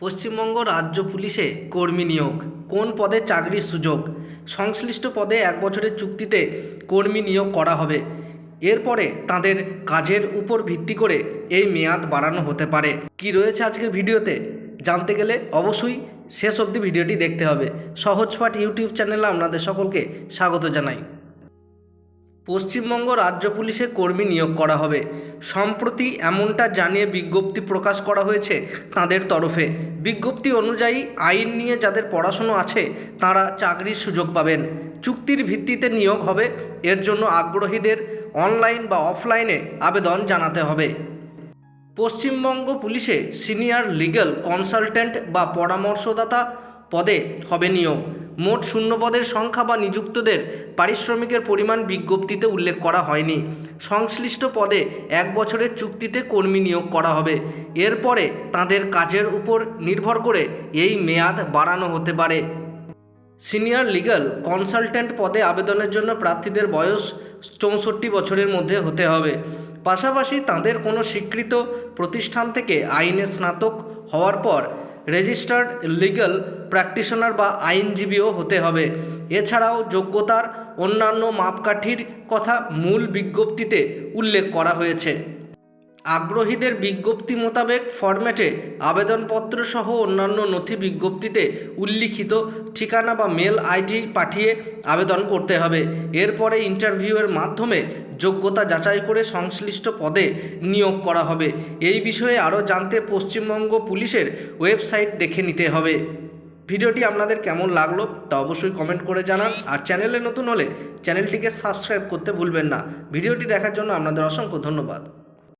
পশ্চিমবঙ্গ রাজ্য পুলিশে কর্মী নিয়োগ। কোন পদে চাকরির সুযোগ? সংশ্লিষ্ট পদে এক বছরের চুক্তিতে কর্মী নিয়োগ করা হবে। এরপরে তাদের কাজের উপর ভিত্তি করে এই মেয়াদ বাড়ানো হতে পারে। কি রয়েছে আজকের ভিডিওতে? জানতে গেলে অবশ্যই শেষ অবধি ভিডিওটি দেখতে হবে। সহজপাঠ ইউটিউব চ্যানেলে আপনাদের সকলকে স্বাগত জানাই। পশ্চিমবঙ্গ রাজ্য পুলিশে কর্মী নিয়োগ করা হবে। সম্প্রতি এমনটা জানিয়ে বিজ্ঞপ্তি প্রকাশ করা হয়েছে তাদের তরফে। বিজ্ঞপ্তি অনুযায়ী আইন নিয়ে যাদের পড়াশুনো আছে, তারা চাকরির সুযোগ পাবেন। চুক্তির ভিত্তিতে নিয়োগ হবে, এর জন্য আগ্রহীদের অনলাইন বা অফলাইনে আবেদন জানাতে হবে। পশ্চিমবঙ্গ পুলিশে সিনিয়র লিগ্যাল কনসালট্যান্ট বা পরামর্শদাতা পদে হবে নিয়োগ। মোট শূন্যপদের সংখ্যা বা নিযুক্তদের পারিশ্রমিকের পরিমাণ বিজ্ঞপ্তিতে উল্লেখ করা হয়নি। সংশ্লিষ্ট পদে এক বছরের চুক্তিতে কর্মী নিয়োগ করা হবে। এরপরে তাদের কাজের উপর নির্ভর করে এই মেয়াদ বাড়ানো হতে পারে। সিনিয়র লিগ্যাল কনসালট্যান্ট পদে আবেদনের জন্য প্রার্থীদের বয়স চৌষট্টি বছরের মধ্যে হতে হবে। পাশাপাশি তাদের কোনো স্বীকৃত প্রতিষ্ঠান থেকে আইনে স্নাতক হওয়ার পর রেজিস্টার্ড লিগ্যাল প্র্যাকটিশনার বা আইনজীবীও হতে হবে। এছাড়াও যোগ্যতার অন্যান্য মাপকাঠির কথা মূল বিজ্ঞপ্তিতে উল্লেখ করা হয়েছে। আগ্রহীদের বিজ্ঞপ্তি মোতাবেক ফরম্যাটে আবেদনপত্র সহ অন্যান্য নথি বিজ্ঞপ্তিতে উল্লিখিত ঠিকানা বা মেল আইডি পাঠিয়ে আবেদন করতে হবে। এরপরে ইন্টারভিউয়ের মাধ্যমে যোগ্যতা যাচাই করে সংশ্লিষ্ট পদে নিয়োগ করা হবে। এই বিষয়ে আরও জানতে পশ্চিমবঙ্গ পুলিশের ওয়েবসাইট দেখে নিতে হবে। ভিডিওটি আপনাদের কেমন লাগল তা অবশ্যই কমেন্ট করে জানান। আর চ্যানেলে নতুন হলে চ্যানেলটিকে সাবস্ক্রাইব করতে ভুলবেন না। ভিডিওটি দেখার জন্য আপনাদের অসংখ্য ধন্যবাদ।